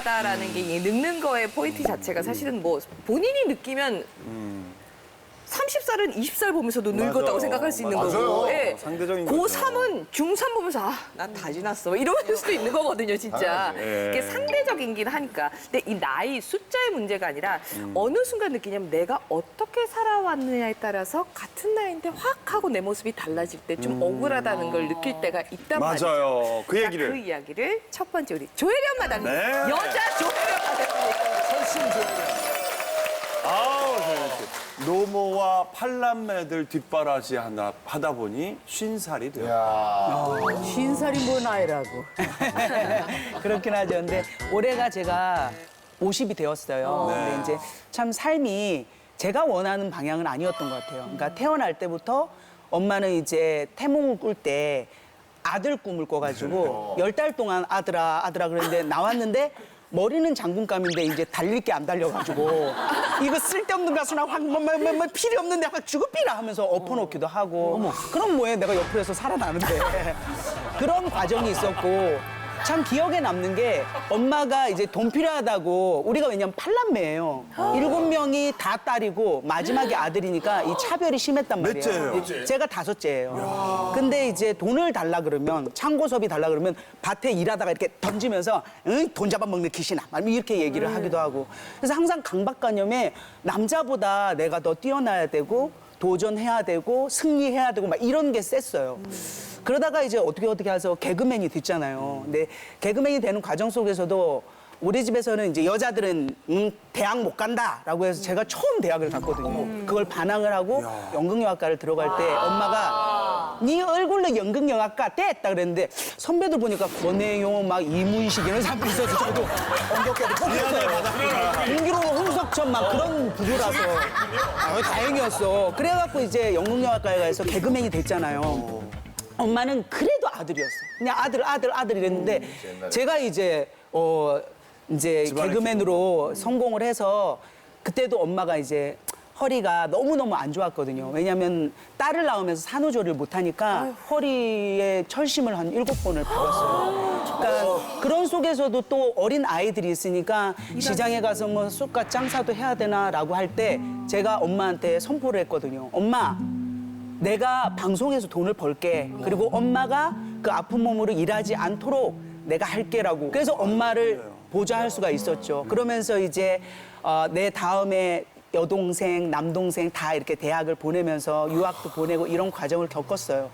억울하다라는 게 이 늙는 거의 포인트 자체가 사실은 뭐 본인이 느끼면 30살은 20살 보면서도 늙었다고 맞아. 생각할 수 있는 맞아요. 거고. 예. 상대적인 고 거죠. 3은 중3 보면서 아, 난 다 지났어. 이럴 수도 있는 거거든요, 진짜. 예. 이게 상대적이긴 하니까. 근데 이 나이 숫자의 문제가 아니라 어느 순간 느끼냐면 내가 어떻게 살아왔느냐에 따라서 같은 나이인데 확 하고 내 모습이 달라질 때 좀 억울하다는 걸 느낄 때가 있단 말이죠. 맞아요. 그 자, 얘기를. 그 이야기를 첫 번째 우리 조혜련 마담님. 네. 여자 조혜련 마담님. 아우, 조현 씨. 노모와 팔남매들 뒷바라지 하나 하다 보니 쉰 살이 돼요. 쉰 살이 뭐 나이라고. 그렇긴 하죠. 근데 올해가 제가 50이 되었어요. 네. 근데 이제 참 삶이 제가 원하는 방향은 아니었던 것 같아요. 그러니까 태어날 때부터 엄마는 이제 태몽을 꿀 때 아들 꿈을 꿔가지고 열 달 동안 아들아 아들아 그랬는데 나왔는데 머리는 장군감인데 이제 달릴 게 안 달려가지고 이거 쓸데없는 가수나 확뭐 뭐, 뭐, 뭐 필요 없는데 확 주급비라 하면서 엎어놓기도 하고. 그럼 뭐해? 내가 옆에서 살아나는데. 그런 과정이 있었고 참 기억에 남는 게 엄마가 이제 돈 필요하다고 우리가 왜냐면 팔남매예요. 일곱 명이 다 딸이고 마지막이 아들이니까 이 차별이 심했단 말이에요. 몇째예요? 제가 다섯째예요. 근데 이제 돈을 달라 그러면 창고섭이 달라 그러면 밭에 일하다가 이렇게 던지면서 응, 돈 잡아먹는 막 이렇게 얘기를 하기도 하고. 그래서 항상 강박관념에 남자보다 내가 더 뛰어나야 되고 도전해야 되고 승리해야 되고 막 이런 게 셌어요. 그러다가 이제 어떻게 어떻게 해서 개그맨이 됐잖아요. 근데 개그맨이 되는 과정 속에서도 우리 집에서는 이제 여자들은 음, 대학 못 간다라고 해서 제가 처음 대학을 갔거든요. 그걸 반항을 하고 연극영화과를 들어갈 때 엄마가 네 얼굴로 연극영화과 됐다 그랬는데 선배들 보니까 권혜용 막 이문식 이런 사람들이 있어서 저도 엉겹게 뽑혔어요. 공기로는 홍석천 막 그런 부류라서 아, 다행이었어. 그래갖고 이제 연극영화과에 가서 개그맨이 됐잖아요. 엄마는 그래도 아들이었어. 그냥 아들, 아들, 아들 이랬는데 제가 이제 어 이제 집안의 개그맨으로 성공을 해서 그때도 엄마가 이제 허리가 너무너무 안 좋았거든요. 왜냐면 딸을 낳으면서 산후조리를 못 하니까 허리에 철심을 한 일곱 번을 박았어요. 그러니까 그런 속에서도 또 어린 아이들이 있으니까 시장에 가서 뭐 쑥갓 장사도 해야 되나라고 할 때 제가 엄마한테 선포를 했거든요. 엄마, 내가 방송에서 돈을 벌게. 그리고 엄마가 그 아픈 몸으로 일하지 않도록 내가 할게라고. 그래서 엄마를 보좌할 수가 있었죠. 그러면서 이제 어, 내 다음에 여동생, 남동생 다 이렇게 대학을 보내면서 유학도 보내고 이런 과정을 겪었어요.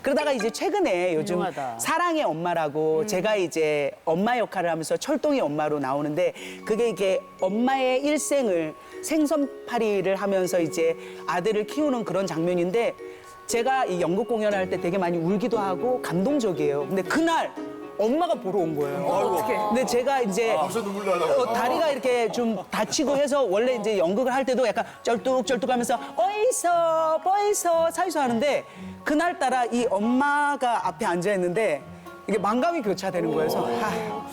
그러다가 이제 최근에 요즘 훌륭하다. 사랑의 엄마라고 제가 이제 엄마 역할을 하면서 철동이 엄마로 나오는데 그게 이게 엄마의 일생을 생선파리를 하면서 이제 아들을 키우는 그런 장면인데 제가 이 연극 공연할 때 되게 많이 울기도 하고 감동적이에요. 근데 그날 엄마가 보러 온 거예요. 근데 제가 이제 어, 다리가 이렇게 좀 다치고 해서 원래 이제 연극을 할 때도 약간 쩔뚝쩔뚝하면서 어이서 어이서 사이서 하는데 그날 따라 이 엄마가 앞에 앉아 있는데 이게 만감이 교차되는 거예요. 그래서 아,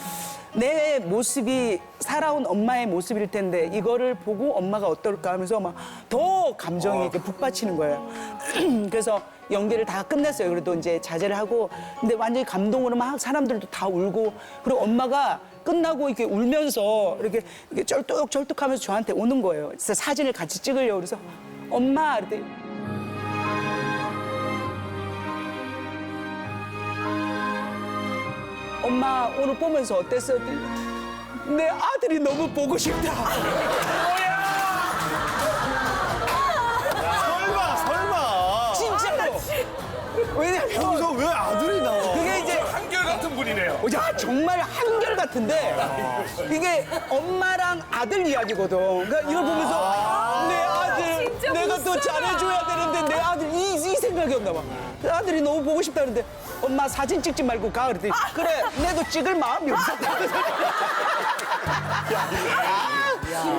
내 모습이 살아온 엄마의 모습일 텐데 이거를 보고 엄마가 어떨까 하면서 막 더 감정이 이렇게 북받치는 거예요. 그래서 연기를 다 끝냈어요. 그래도 이제 자제를 하고 근데 완전히 감동으로 막 사람들도 다 울고 그리고 엄마가 끝나고 이렇게 울면서 이렇게, 이렇게 쩔뚝쩔뚝하면서 저한테 오는 거예요. 그래서 사진을 같이 찍으려고 그래서 엄마 이랬더니 엄마 오늘 보면서 어땠어? 내 아들이 너무 보고 싶다. 설마, 설마. 진짜로. 왜냐면 여기서 왜 아들이 나와? 그게 이제 한결같은 분이네요. 야 정말 한결 같은데 이게 엄마랑 아들 이야기거든. 그러니까 이걸 보면서 내 아들 진짜 내가 더 못 살아. 잘해줘야 되는데 내 아들 이, 이 생각이었나 봐. 내 아들이 너무 보고 싶다는데 엄마 사진 찍지 말고 가 그랬더니 그래 내도 찍을 마음이 없었다.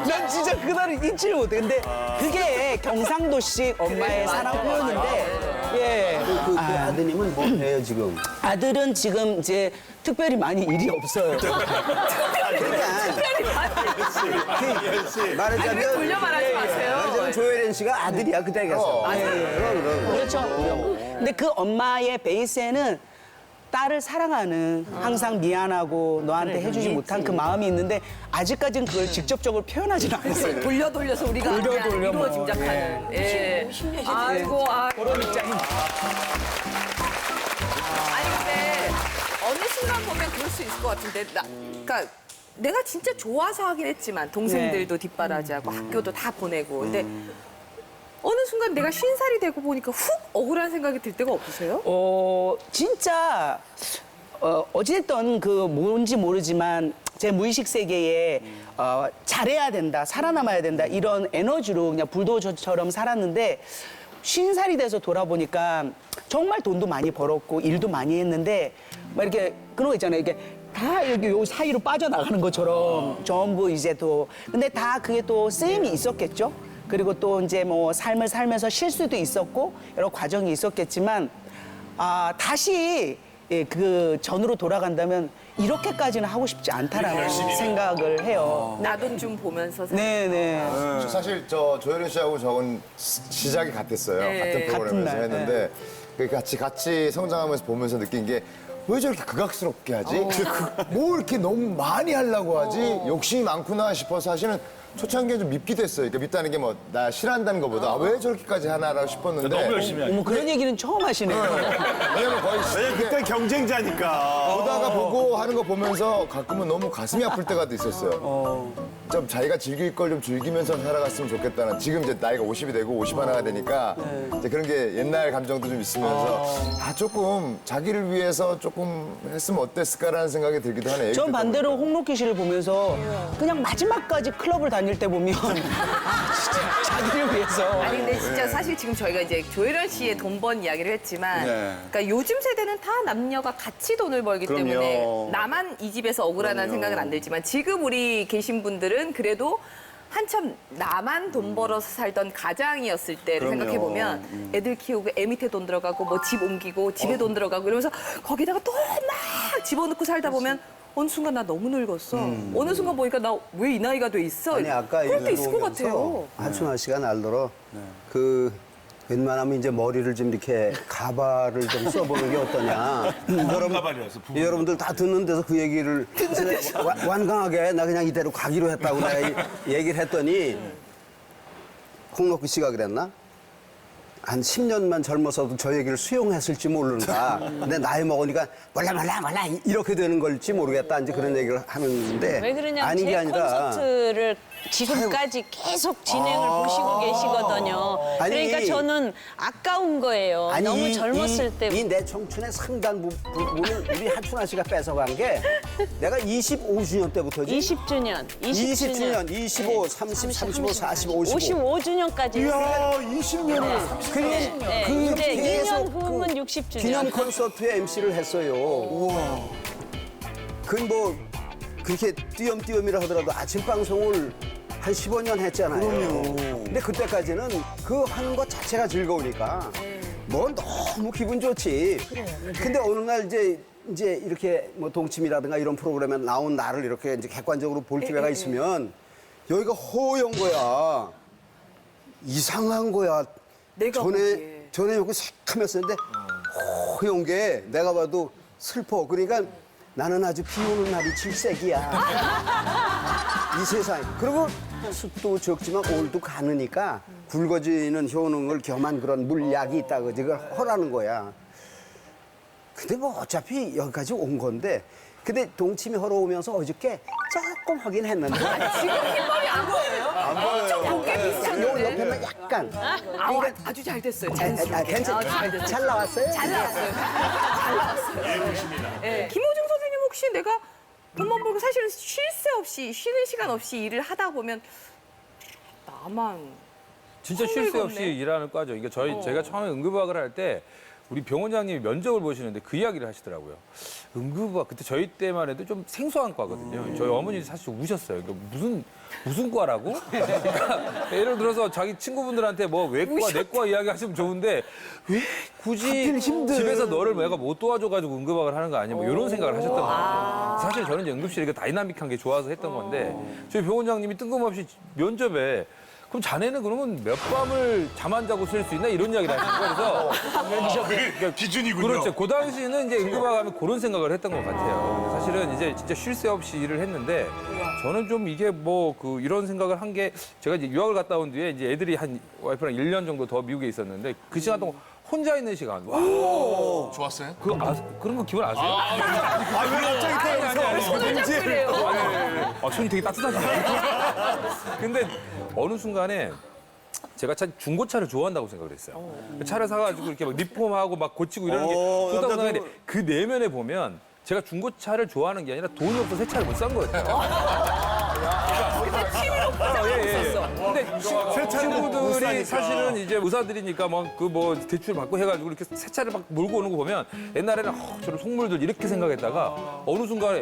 난 진짜 그날을 잊지를 못해. 근데 그게 경상도식 엄마의 사랑 표현인데 예. 그, 그 아 드님은 뭐 해요 지금? 아들은 지금 이제 특별히 많이 일이 없어요. 말하자면 왜 돌려 말하지 마세요. 말하자면 조혜련 씨가 아들이야 그때 가서. 그렇죠. 근데 그 엄마의 베이스에는 딸을 사랑하는 항상 미안하고 너한테 해주지 못한 그 마음이 있는데 아직까지는 그걸 직접적으로 표현하지는 않았어요. 돌려 돌려서 우리가 돌려 그냥 돌려 이루어 뭐, 짐작하는. 예. 아이고, 아. 그런 입장입니다. 아니 근데 어느 순간 보면 그럴 수 있을 것 같은데 나 그러니까 내가 진짜 좋아서 하긴 했지만 동생들도 뒷바라지하고 학교도 다 보내고 근데 어느 순간 내가 쉰 살이 되고 보니까 훅 억울한 생각이 들 때가 없으세요? 어, 진짜, 어, 어찌됐든 그 뭔지 모르지만 제 무의식 세계에 어, 잘해야 된다, 살아남아야 된다, 이런 에너지로 그냥 불도저처럼 살았는데 쉰 살이 돼서 돌아보니까 정말 돈도 많이 벌었고 일도 많이 했는데 막 이렇게 그런 거 있잖아요. 이게 다 이렇게 요 사이로 빠져나가는 것처럼 전부 이제 또 근데 다 그게 또 쓰임이 있었겠죠. 그리고 또 이제 뭐 삶을 살면서 실수도 있었고 여러 과정이 있었겠지만 아 다시 예, 그 전으로 돌아간다면 이렇게까지는 하고 싶지 않다라는 생각을 해요. 나돈좀 보면서 살- 네네. 저 사실 저 조혜련 씨하고 저건 시- 시작이 같았어요. 네. 같은 프로그램에서 같은 날, 했는데 그 같이 같이 성장하면서 보면서 느낀 게 왜 저렇게 극악스럽게 하지? 뭐 이렇게 너무 많이 하려고 하지? 욕심이 많구나 싶어서 사실은 초창기에 좀 밉기도 했어요. 그러니까 밉다는 게 뭐 나 싫어한다는 것보다 아, 왜 저렇게까지 하나라고 싶었는데 너무 열심히 하죠. 어머 그런 얘기는 처음 하시네요. 왜냐면 거의 왜냐면 그때 경쟁자니까. 보다가 보고 하는 거 보면서 가끔은 너무 가슴이 아플 때가 있었어요. 좀 자기가 즐길 걸 좀 즐기면서 살아갔으면 좋겠다는 지금 이제 나이가 50이 되고 50 하나가 되니까 이제 그런 게 옛날 감정도 좀 있으면서 아 조금 자기를 위해서 조금 했으면 어땠을까라는 생각이 들기도 하네요. 전 반대로 홍록기 씨를 보면서 그냥 마지막까지 클럽을 다닐 때 보면 아, 진짜 자기를 위해서 아니 근데 진짜 사실 지금 저희가 이제 조혜련 씨의 돈 번 이야기를 했지만 네. 그러니까 요즘 세대는 다 남녀가 같이 돈을 벌기 그럼요. 때문에 나만 이 집에서 억울하다는 그럼요. 생각은 안 들지만 지금 우리 계신 분들은 그래도 한참 나만 돈 벌어서 살던 가장이었을 때를 그럼요. 음. 생각해 보면 애들 키우고 애 밑에 돈 들어가고 뭐 집 옮기고 집에 어. 돈 들어가고 이러면서 거기다가 또 막 집어넣고 살다 보면 어느 순간 나 너무 늙었어. 음. 어느 순간 보니까 나 왜 이 나이가 돼 있어? 아니 아까 그럴 때 얘기 있을 것 같아요. 한춘아 씨가 날더러 그 웬만하면 이제 머리를 좀 이렇게 가발을 좀 써보는 게 어떠냐. 여러분, 가발이었어, 부분 여러분들 다 듣는 데서 그 얘기를 와- 완강하게 나 그냥 이대로 가기로 했다고 내가 이- 얘기를 했더니 홍록기 씨가 그랬나? 한 10년만 젊어서도 저 얘기를 수용했을지 모르는가. 근데 나이 먹으니까 몰라 몰라 몰라 이- 이렇게 되는 걸지 모르겠다. 이제 그런 얘기를 하는데 왜 그러냐면 아닌 제 게 아니라 콘서트를 지금까지 계속 진행을 보시고 계시거든요. 아니, 그러니까 저는 아까운 거예요. 아니, 너무 이- 젊었을 이, 때. 이 내 청춘의 상당 부- 부분을 우리 한춘아 씨가 뺏어간 게 내가 25주년 때부터지. 20주년, 20주년, 20주년, 25, 30, 35, 40, 55. 55주년까지. 이야, 20년을. 네, 네. 그 이제 계속 2년 후면 그 60주년. 기념 콘서트에 MC를 했어요. 우와. 그뭐 그렇게 띄엄띄엄이라 하더라도 아침 방송을 한 15년 했잖아요. 근데 그때까지는 그 하는 것 자체가 즐거우니까 뭐 너무 기분 좋지. 근데 어느 날 이제 이제 이렇게 뭐 동침이라든가 이런 프로그램에 나온 나를 이렇게 이제 객관적으로 볼 기회가 있으면 여기가 허연 거야. 이상한 거야. 내가 전에 보기에. 전에 여기 새카맸었는데 허연 게 내가 봐도 슬퍼. 그러니까 나는 아주 비 오는 날이 질색이야. 이 세상. 그리고 숲도 적지만 올도 가느니까 굵어지는 효능을 겸한 그런 물약이 있다고 그걸 허라는 거야. 근데 뭐 어차피 여기까지 온 건데 근데 동침이 허러 오면서 어저께 조금 하긴 했는데 지금 흰머리 안 보여요? 안 보여요. 저 보기에 요 비슷한데. 옆에만 약간 아우, 아주 잘 됐어요. 아, 아, 자연스럽게. 괜찮, 아, 잘 됐어요. 잘 나왔어요? 잘 나왔어요. 잘 나왔어요. 예. 김호중 선생님 혹시 내가 돈만 벌고 사실은 쉴 새 없이 쉬는 시간 없이 일을 하다 보면 나만 진짜 쉴 새 없이. 일하는 과죠. 이게 저희 제가 처음에 응급의학을 할 때 우리 병원장님이 면접을 보시는데 그 이야기를 하시더라고요. 응급의학 그때 저희 때만 해도 좀 생소한 과거든요. 저희 어머니 사실 우셨어요. 그러니까 무슨 무슨 과라고? 그러니까 예를 들어서 자기 친구분들한테 뭐 외과 내과 이야기 하시면 좋은데 왜 굳이 집에서 너를 내가 못 도와줘가지고 응급의학을 하는 거 아니야? 뭐 이런 생각을 하셨던 거예요. 사실 저는 이제 응급실이 그 다이나믹한 게 좋아서 했던 건데 저희 병원장님이 뜬금없이 면접에 그럼 자네는 그러면 몇 밤을 잠 안 자고 쓸 수 있나 이런 이야기를 하시는 거예요. 그래서 기준이군요. 그렇죠. 그 당시에는 이제 응급화 가면 그런 생각을 했던 것 같아요. 근데 사실은 이제 진짜 쉴 새 없이 일을 했는데 저는 좀 이게 뭐 그 이런 생각을 한 게 제가 이제 유학을 갔다 온 뒤에 이제 애들이 한 와이프랑 1년 정도 더 미국에 있었는데 그 시간 동안 혼자 있는 시간. 와. 좋았어요? 그 아, 그런 거 기분 아세요? 아 왜 갑자기 아니, 아니, 아니. 손을 잡고 이래요. 아, 손이 되게 따뜻하시네. 근데 어느 순간에 제가 참 중고차를 좋아한다고 생각을 했어요. 차를 사가지고 이렇게 막 리폼하고 막 고치고 이러는 게 어, 좋다고 약간 생각했는데 그 내면에 보면 제가 중고차를 좋아하는 게 아니라 돈이 없어서 새 차를 못 산 거예요. 근데 친- 친구들이 사실은 이제 의사들이니까 막 그 뭐 대출 받고 해가지고 이렇게 새 차를 막 몰고 오는 거 보면 옛날에는 어, 저런 속물들 이렇게 생각했다가 어느 순간에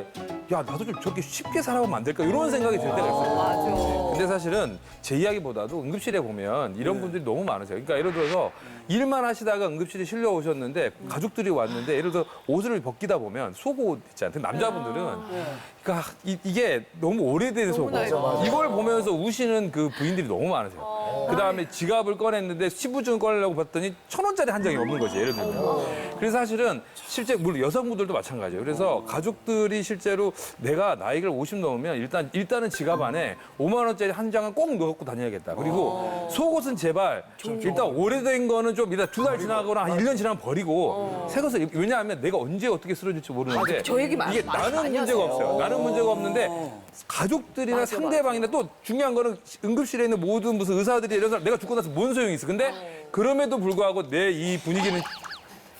야 나도 좀 저렇게 쉽게 살아보면 안 될까 이런 생각이 들 때가 있어요. 맞아. 근데 사실은 제 이야기보다도 응급실에 보면 이런 분들이 너무 많으세요. 그러니까 예를 들어서 일만 하시다가 응급실에 실려 오셨는데 가족들이 왔는데 예를 들어 옷을 벗기다 보면 속옷 있잖아요. 남자분들은 그러니까 이, 게 너무 오래된 속옷. 이걸 보면서 우시는 그 부인들이 너무 많으세요. 그 다음에 지갑을 꺼냈는데 시부증 꺼내려고 봤더니 천 원짜리 한 장이 없는 거지 예를 들면. 그래서 사실은 실제 물론 여성분들도 마찬가지예요. 그래서 가족들이 실제로 내가 나이를 50 넘으면 일단 일단은 지갑 안에 5만 원짜리 한 장은 꼭 넣고 다녀야겠다. 그리고 속옷은 제발 일단 오래된 거는 좀 일단 두 달 지나거나 한 1년 지나면 버리고 새 것을 입- 왜냐하면 내가 언제 어떻게 쓰러질지 모르는데 저 얘기 많- 이게 많이 나는 많이 문제가 하세요. 없어요. 나는 문제가 없는데 가족들이나 맞아, 상대방이나 또 중요한 거는 응급실에 있는 모든 무슨 의사들이 이런 사람 내가 죽고 나서 뭔 소용이 있어. 근데 그럼에도 불구하고 내 이 분위기는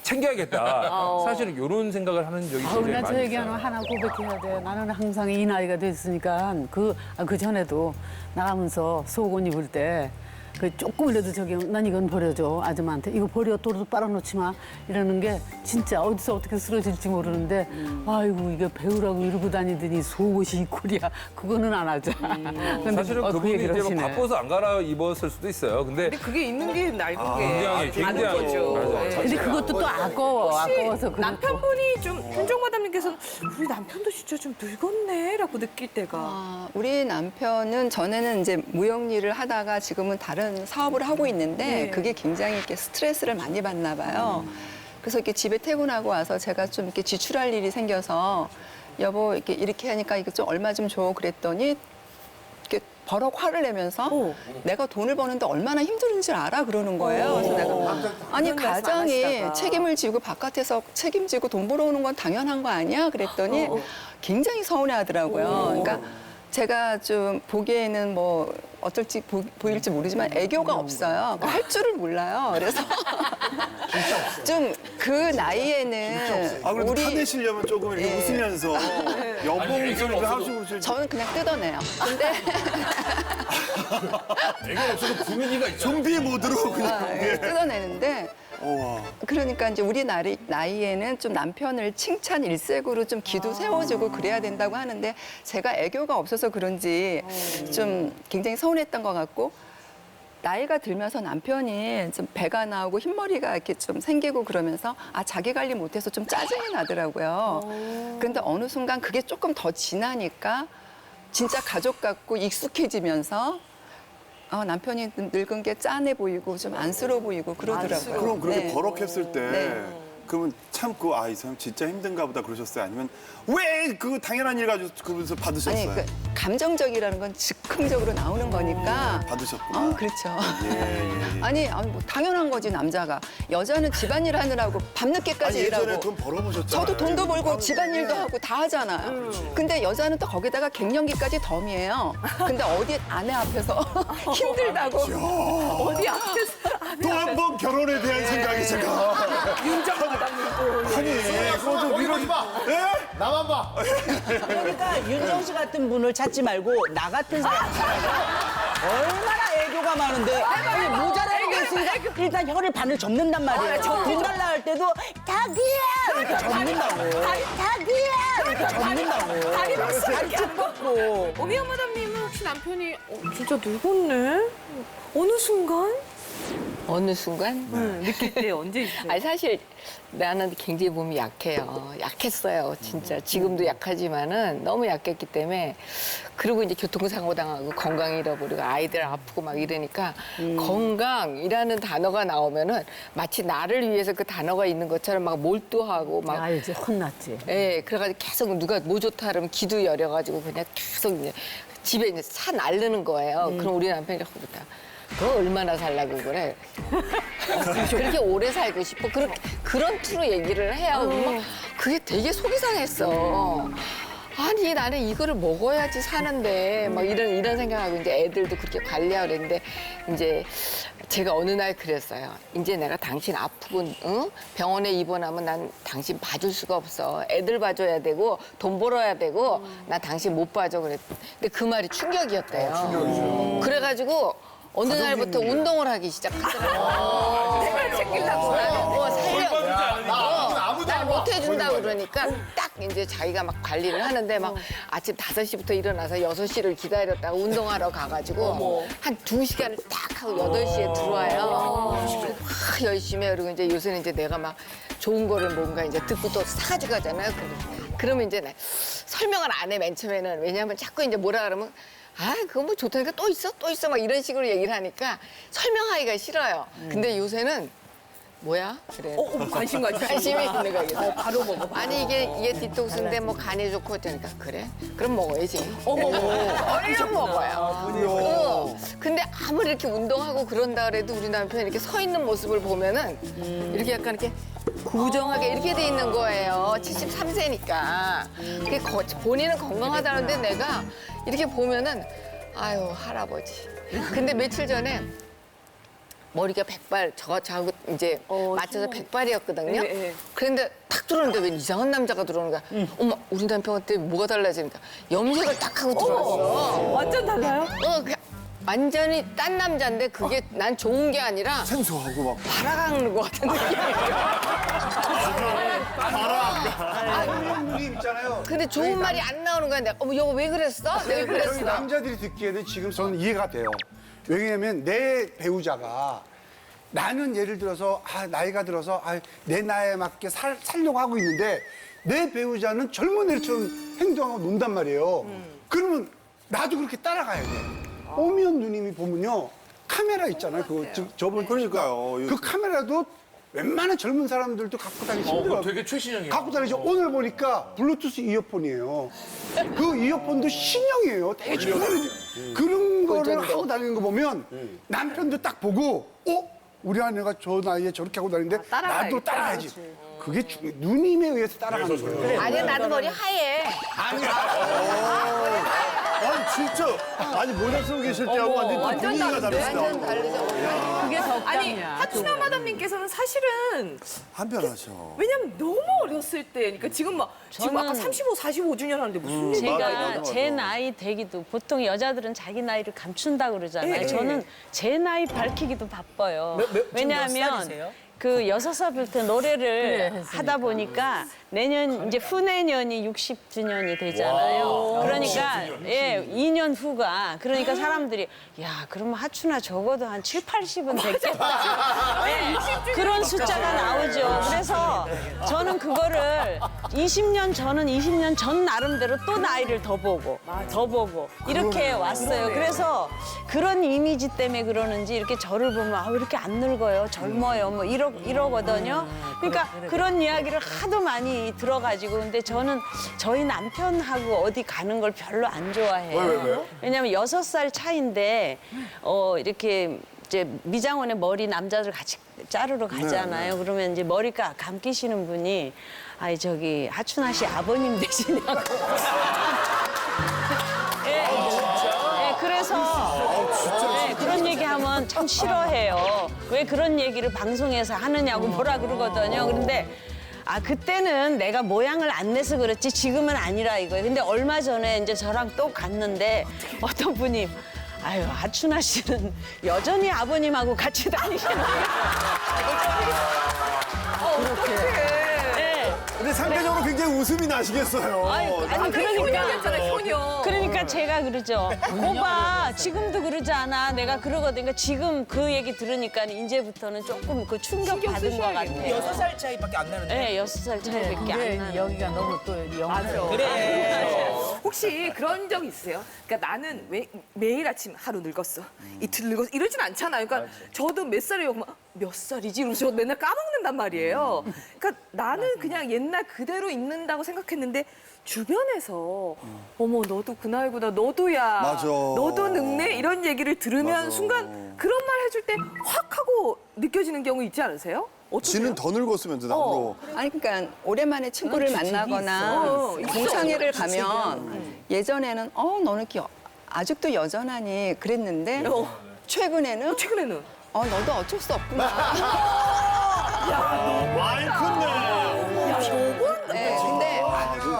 챙겨야겠다. 사실은 이런 생각을 하는 적이 아, 굉장히 나저 얘기하는 거 있어요. 하나 고백해야 돼. 나는 항상 이 나이가 됐으니까 그, 아, 그 전에도 나가면서 속옷 입을 때 그 조금이라도 저기 난 이건 버려줘 아줌마한테 이거 버려 도로 빨아놓지 마 이러는 게 진짜 어디서 어떻게 쓰러질지 모르는데 아이고 이게 배우라고 이러고 다니더니 속옷이 이코리야 그거는 안 하자. 근데 사실은 어, 그 그분이 얘기를 이제 뭐 하시네. 바빠서 안 갈아 입었을 수도 있어요. 근데 근데 그게 있는 게 낡은 게 굉장히, 많은 굉장히. 거죠. 맞아요. 네. 근데 그것도 또 아까워 아까워서 그것도. 남편분이 좀 현종마담님께서는 우리 남편도 진짜 좀 늙었네라고 느낄 때가 아, 우리 남편은 전에는 이제 무역 일을 하다가 지금은 다른 사업을 하고 있는데 네. 그게 굉장히 이렇게 스트레스를 많이 받나 봐요. 그래서 이렇게 집에 퇴근하고 와서 제가 좀 이렇게 지출할 일이 생겨서 여보 이렇게 이렇게 하니까 이거 좀 얼마 좀 줘 그랬더니 이렇게 버럭 화를 내면서 어. 내가 돈을 버는데 얼마나 힘든 줄 알아 그러는 거예요. 그래서 내가 아니 안 가장이 하시다가. 책임을 지고 바깥에서 책임지고 돈 벌어오는 건 당연한 거 아니야? 그랬더니 굉장히 서운해하더라고요. 그러니까 제가 좀 보기에는 뭐 어떨지 보, 일지 모르지만 애교가 없어요. 그러니까 할 줄을 몰라요. 그래서 좀 그 나이에는 아 그래도 우리 타내시려면 조금 이렇게 예. 웃으면서 여보 목소리 좀 하시고 좀 저는 그냥 뜯어내요. 근데 좀비 모드로 그냥 아, 예, 뜯어내는데 그러니까 이제 우리 나이, 나이에는 좀 남편을 칭찬 일색으로 좀 기도 세워주고 그래야 된다고 하는데 제가 애교가 없어서 그런지 좀 굉장히 서운했던 것 같고 나이가 들면서 남편이 좀 배가 나오고 흰머리가 이렇게 좀 생기고 그러면서 아 자기 관리 못해서 좀 짜증이 나더라고요. 그런데 어느 순간 그게 조금 더 지나니까 진짜 가족 같고 익숙해지면서 아, 남편이 늙은 게 짠해 보이고 좀 안쓰러워 보이고 그러더라고요. 그럼 그렇게 네. 버럭했을 때 네. 그러면 참고 아 이 사람 진짜 힘든가 보다 그러셨어요? 아니면 왜 그 당연한 일 가지고 그러면서 받으셨어요? 아니 그 감정적이라는 건 즉흥적으로 나오는 거니까. 받으셨구나. 아, 그렇죠. 예, 예, 예. 아니, 아니 뭐 당연한 거지 남자가 여자는 집안일 하느라고 밤늦게까지 아니, 예전에 일하고. 돈 벌어보셨잖아요. 저도 돈도 벌고 집안일도 하고 다 하잖아요. 근데 여자는 또 거기다가 갱년기까지 덤이에요. 근데 어디 아내 앞에서 힘들다고. 어디 앞에서 또 한 번 결혼에 대한 생각이 제가 윤정마담님도 아니 그거 좀 위로 예? 나만 봐. 그러니까 윤정 씨 같은 분을 찾지 말고 나 같은 사람. 찾아서 얼마나 애교가 많은데. 아니 모자라는 게 있으니까 일단 혀를 반을 접는단 말이에요. 돈 달라 할 때도 자기야! 이렇게 접는다고. 자기야! 이렇게 접는다고. 다리 박수 이렇게 안 고. 오미연 마담님은 혹시 남편이 어, 진짜 늙었네? 어느 순간? 어느 순간? 응, 느낄 때 언제 있어요? 아니 사실 나는 굉장히 몸이 약해요. 약했어요, 진짜. 지금도 약하지만은 너무 약했기 때문에 그리고 이제 교통사고 당하고 건강 잃어버리고 아이들 아프고 막 이러니까 건강이라는 단어가 나오면은 마치 나를 위해서 그 단어가 있는 것처럼 막 몰두하고 막 알지 혼났지. 예, 그래가지고 계속 누가 뭐 좋다 그러면 기도 열여가지고 그냥 계속 이제 집에 이제 사 날르는 거예요. 그럼 우리 남편이 그러다. 너 얼마나 살라고 그래? 그렇게 오래 살고 싶어. 그런, 그런 투로 얘기를 해요. 막 그게 되게 속이 상했어. 아니, 나는 이거를 먹어야지 사는데, 막 이런, 이런 생각하고 이제 애들도 그렇게 관리하고 그랬는데, 이제 제가 어느 날 그랬어요. 이제 내가 당신 아프고, 응? 병원에 입원하면 난 당신 봐줄 수가 없어. 애들 봐줘야 되고, 돈 벌어야 되고, 나 당신 못 봐줘. 그랬 근데 그 말이 충격이었대요. 그래가지고, 어느 날부터 운동을 하기 시작하더라고요. 내가 챙기려고. 어, 살려. 어, 날못 해준다고 그러니까 딱 이제 자기가 막 관리를 하는데 막 아침 5시부터 일어나서 6시를 기다렸다가 운동하러 가가지고 한 2시간을 딱 하고 8시에 들어와요. 그래서 막 열심히 해. 그리고 이제 요새는 이제 내가 막 좋은 거를 뭔가 이제 듣고 또 사가지고 가잖아요. 그러면 이제 나 설명을 안 해, 맨 처음에는. 왜냐하면 자꾸 이제 뭐라 그러면 아, 그거 뭐 좋다니까 또 있어? 또 있어? 막 이런 식으로 얘기를 하니까 설명하기가 싫어요. 근데 요새는 뭐야? 그래. 어, 관심 가지고. 관심이 있는 거야. 이게. 바로 먹어. 아니 이게 이게 디톡스인데 뭐 간이 좋고 그러니까 그래? 그럼 먹어야지. 어머, 얼른 먹어요. 어. 근데 아무리 이렇게 운동하고 그런다 그래도 우리 남편이 이렇게 서 있는 모습을 보면은 이렇게 약간 이렇게 구정하게 이렇게 돼 있는 거예요. 73세니까. 그게 거- 본인은 건강하다는데 내가 이렇게 보면은 아유 할아버지. 근데 며칠 전에 머리가 백발 저 저하고 이제 맞춰서 백발이었거든요. 네, 네. 그런데 딱 들어오는데 왜 이상한 남자가 들어오는 거야. 어머 우리 남편한테 뭐가 달라지니까 염색을 딱 하고 들어왔어. 완전 달라요? 어, 그 완전히 딴 남자인데 그게 난 좋은 게 아니라 생소하고 막. 바라가는 것 같은 느낌이야. 분이 있잖아요. 근데 좋은 말이 안 나오는 거야. 내가 어머 여보 왜 그랬어? 내가 저희 그랬어. 남자들이 듣기에는 지금 저는 이해가 돼요. 왜냐하면 내 배우자가 나는 예를 들어서 아, 나이가 들어서 아, 내 나이에 맞게 살, 살려고 하고 있는데 내 배우자는 젊은 애처럼 행동하고 논단 말이에요. 그러면 나도 그렇게 따라가야 돼. 오미연 누님이 보면요. 카메라 있잖아요. 그 저- 저번 그러니까요. 그 카메라도 웬만한 젊은 사람들도 갖고 다니기 힘들어요. 되게 최신형이에요. 갖고 다니죠. 오늘 보니까 블루투스 이어폰이에요. 그 이어폰도 신형이에요. 되게 좋은 그런 거를 하고 다니는 거 보면 남편도 딱 보고 어? 우리 아내가 저 나이에 저렇게 하고 다니는데 따라가야겠다. 나도 따라야지. 그게 중 누님에 의해서 따라가는 거예요. 아니 나도 머리 하얘. 아니, 진짜. 아니, 모자 쓰고 계실 때하고 완전 또 완전 분위기가 다른데? 완전 다르죠. 그게 아니, 덕담이야. 하춘아 마담님께서는 사실은 한편하셔. 왜냐면 너무 어렸을 때, 그러니까 지금 막 지금 아까 저는 35, 45주년 하는데 무슨 얘기야? 맞아, 제가 맞아, 제 맞아. 나이 되기도 보통 여자들은 자기 나이를 감춘다고 그러잖아요. 예, 예. 저는 제 나이 밝히기도 바빠요. 몇- 몇- 지금 몇 왜냐하면 살이세요? 그 여섯 살부터 노래를 했으니까. 하다 보니까 내년 이제 후내년이 60주년이 되잖아요. 그러니까 예, 2년 후가 그러니까 사람들이 야, 그러면 하춘아 적어도 한 7, 80은 됐겠다. 예, 그런 숫자가 나오죠. 그래서 저는 그거를 20년 전은 20년 전 나름대로 또 나이를 더 보고 더 보고 이렇게 왔어요. 그래서 그런 이미지 때문에 그러는지 이렇게 저를 보면 아, 왜 이렇게 안 늙어요? 젊어요. 뭐 이러, 이러거든요. 그러니까 그런 이야기를 하도 많이 들어가지고 근데 저는 저희 남편하고 어디 가는 걸 별로 안 좋아해요. 왜, 왜, 왜요? 왜냐면 여섯 살 차인데 어 이렇게 이제 미장원에 머리 남자들 같이 자르러 가잖아요. 그러면 이제 머리가 감기시는 분이 아이 저기 하춘아 씨 아버님 되시냐고. 하면 참 싫어해요. 왜 그런 얘기를 방송에서 하느냐고 뭐라 그러거든요. 그런데 아 그때는 내가 모양을 안 내서 그렇지 지금은 아니라 이거예요. 근데 얼마 전에 이제 저랑 또 갔는데 어떤 분이 아유 하춘아 씨는 여전히 아버님하고 같이 다니시는 거예요. 근데 상대적으로 굉장히 웃음이 나시겠어요. 아니, 아니 그러니까 그러니까 그러니까 제가 그러죠. 오빠 지금도 그러지 않아. 내가 그러거든. 그러니까 지금 그 얘기 들으니까 이제부터는 조금 그 충격 받은 것 같아. 여섯 살 차이밖에 안 나는데. 네, 여섯 살 차이밖에 안 근데 나요. 여기가 너무 또 영화죠. 그래. 혹시 그런 적 있으세요? 그러니까 나는 왜, 매일 아침 하루 늙었어, 이틀 늙었어 이러진 않잖아요. 그러니까 저도 몇 살이에요? 그러면 몇 살이지? 이러면서 맨날 까먹는단 말이에요. 그러니까 나는 그냥 옛날 그대로 있는다고 생각했는데 주변에서 어머 너도 그 나이구나 너도야 맞아. 너도 늙네 이런 얘기를 들으면 순간 그런 말 해줄 때 확 하고 느껴지는 경우 있지 않으세요? 어떠세요? 지는 더 늙었으면서 나로. 아니 그러니까 오랜만에 친구를 만나거나 있어. 있어. 동창회를 가면 예전에는 어 너는 기 아직도 여전하니 그랬는데 최근에는 최근에는 어 너도 어쩔 수 없구나. 많이 컸네.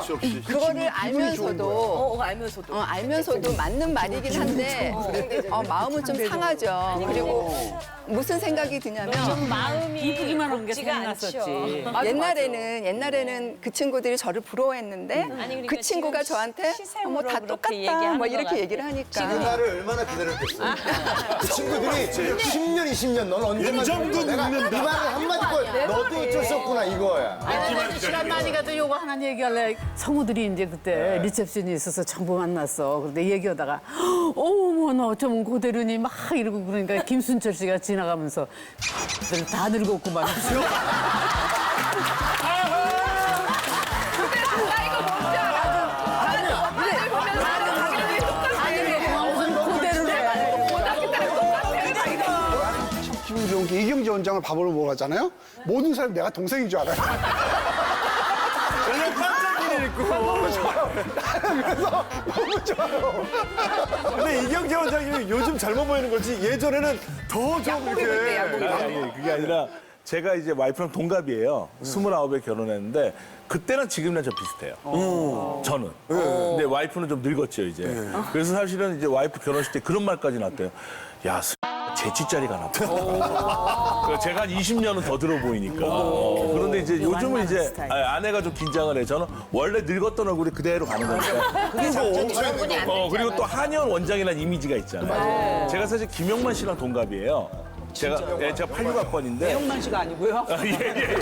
네, 눈치 없이. 그거를 알면서도 어, 어, 알면서도 어, 알면서도 맞는 말이긴 한데 어, 마음은 좀 상하죠. 그리고 무슨 생각이 드냐면 좀 마음이 이쁘기만 한게 곱지가 생각났었지. 않죠. 옛날에는 옛날에는 그 친구들이 저를 부러워했는데 아니, 그러니까 그 친구가 지금 저한테 시샘으로 뭐 다 그렇게 똑같다 얘기하는 뭐 것 이렇게 같아. 얘기를 하니까 그 날을 얼마나 기다렸겠어. 그 친구들이 10년, 20년 넌 언제만 인정도 내가 늙는다. 이 말을 한마디 걸 너도 어쩔 수 없구나 이거야. 시간 많이 가도 요거 하나 얘기할래. 성우들이 이제 그때 리셉션이 있어서 전부 만났어. 그런데 얘기하다가 어머 너 어쩌면 고대륜이 막 이러고 그러니까 김순철 씨가 지나가면서 "너희들 다 늙었구만. 무슨 고대륜에 기분 좋은 게 이경재 원장을 밥으로 먹으러 가잖아요. 모든 사람이 내가 동생인 줄 알아요. 입고. 너무 좋아요. 그래서 너무 좋아요. 근데 이경재 원장님이 요즘 젊어 보이는 거지 예전에는 더 좀 이렇게. 아니, 그게 아니라 제가 이제 와이프랑 동갑이에요. 스물아홉에 결혼했는데 그때는 지금이랑 저 비슷해요. 저는. 근데 와이프는 좀 늙었죠, 이제. 그래서 사실은 이제 와이프 결혼식 때 그런 말까지 났대요. 야, 스- 재치짜리가 나빠. 그러니까 제가 한 20년은 더 들어 보이니까. 어, 그런데 이제 요즘은 이제 스타일. 아, 아내가 좀 긴장을 해. 저는 원래 늙었던 얼굴이 그대로 가는 거니까. 어, 그리고 또 한의원 원장이라는 이미지가 있잖아요. 제가 사실 김용만 씨랑 동갑이에요. 제가, 예, 제가 86학번인데. 배영만 씨가 아니고요. 예, 예, 예.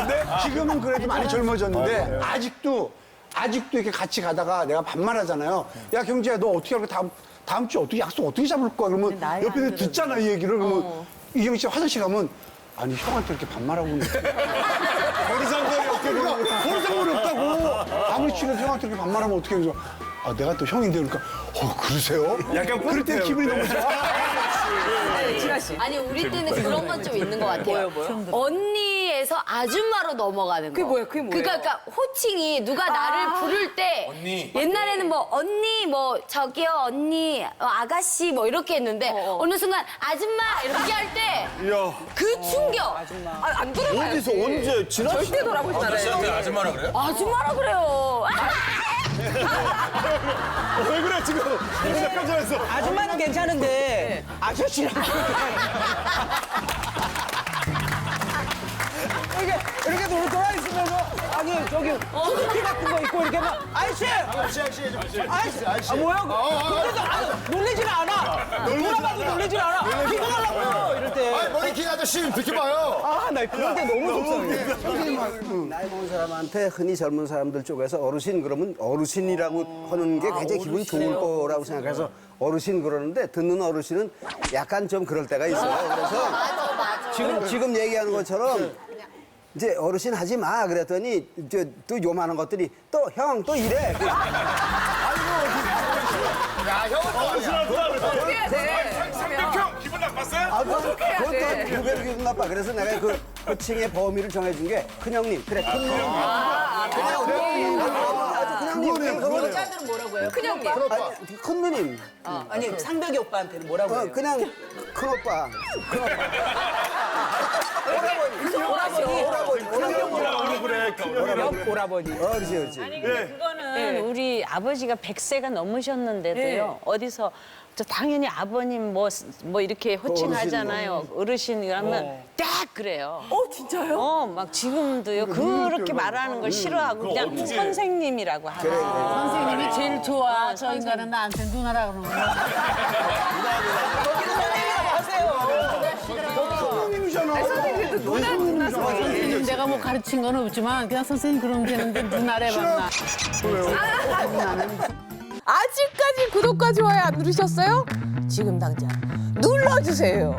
근데 지금은 그래도 많이 젊어졌는데 아직도 아직도 이렇게 같이 가다가 내가 반말하잖아요. 야 경재야 너 어떻게 할까 다음 다음 주 어떻게 약속 어떻게 잡을 거야? 그러면 나이 옆에 안서 듣잖아 이 얘기를. 그러면 이경재 씨 화장실 가면 아니 형한테 이렇게 반말하고 있는데 버리상거리 어깨 그러니까 버리상거리 없다고. 아무리 친해도 형한테 이렇게 반말하면 어떻게 해서 아 내가 또 형인데. 그러니까 어 그러세요? 약간 그럴 때 뿌듯해요, 기분이. 너무 좋아. 아니 우리 때는 그런 건 좀 있는 것 같아요. 언니에서 아줌마로 넘어가는 거. 그게 뭐예요? 그게 뭐예요? 그러니까, 그러니까 호칭이 누가 나를 부를 때 옛날에는 뭐 언니 뭐 저기요 언니 어, 아가씨 뭐 이렇게 했는데 어, 느 순간 아줌마 이렇게 할때 이야. 그 충격 아, 안 돌아가요. 어디서 언제 지났어? 절대 돌아보지 말아요. 아줌마라 그래요? 아줌마라 그래요. 왜 그래 지금? 이제 깜짝했어. 아줌마는 괜찮은데 아저씨랑 이렇게 이렇게 돌 돌아 있으면서? 아니 저기 티 같은 거 입고 이렇게 막 아저씨! 아저씨, 아저씨, 아저씨. 아저씨. 아 뭐야 어, 그래도 아, 놀리질 않아. 돌아봐도 놀리질 않아. 기도 하려고요 이럴 아니, 머리킹 아저씨 비켜봐요. 때아나 그럴 때 너무 속상해. 나이 먹은 사람한테 흔히 젊은 사람들 쪽에서 어르신 그러면 어르신이라고 하는 게 굉장히 기분 좋을 거라고 생각해서 어르신 그러는데 듣는 어르신은 약간 좀 그럴 때가 있어요. 그래서 지금 지금 얘기하는 것처럼 이제 어르신 하지 마 그랬더니 이제 또 요만한 것들이 또 형 또 이래. 야, 형은 또 아니야. 해야 돼. 기분 나빴어요? 아, 그건 그것도 두배로 기분 나빠. 그래서 내가 그 호칭의 범위를 정해준 게 큰형님. 그래, 큰형님. 아주 큰형님. 그거는 여자들은 뭐라고 해요? 큰형님. 아니, 큰 누님. 아니 상덕이 오빠한테는 뭐라고 어, 해요 그냥 큰 오빠. 큰 오빠. 오라버니. 오라버니. 그래. 역 오라버니 어, 그렇지, 그렇지. 아니 근데 그거는 우리 아버지가 100세가 넘으셨는데도요. 어디서 저 당연히 아버님 뭐 뭐 이렇게 호칭하잖아요. 어르신이라면 딱 그래요. 어 진짜요? 어, 막 지금도요. 그렇게 말하는 걸 싫어하고 그냥 선생님이라고 하고. 선생님이 제일 좋아. 저 인간은 나한테 누나라 그러는 거야. 선생님 내가 뭐 가르친 건 없지만 그냥 선생님 그러면 되는데 누나래 만나. 아직까지 구독과 좋아요 안 누르셨어요? 지금 당장 눌러주세요.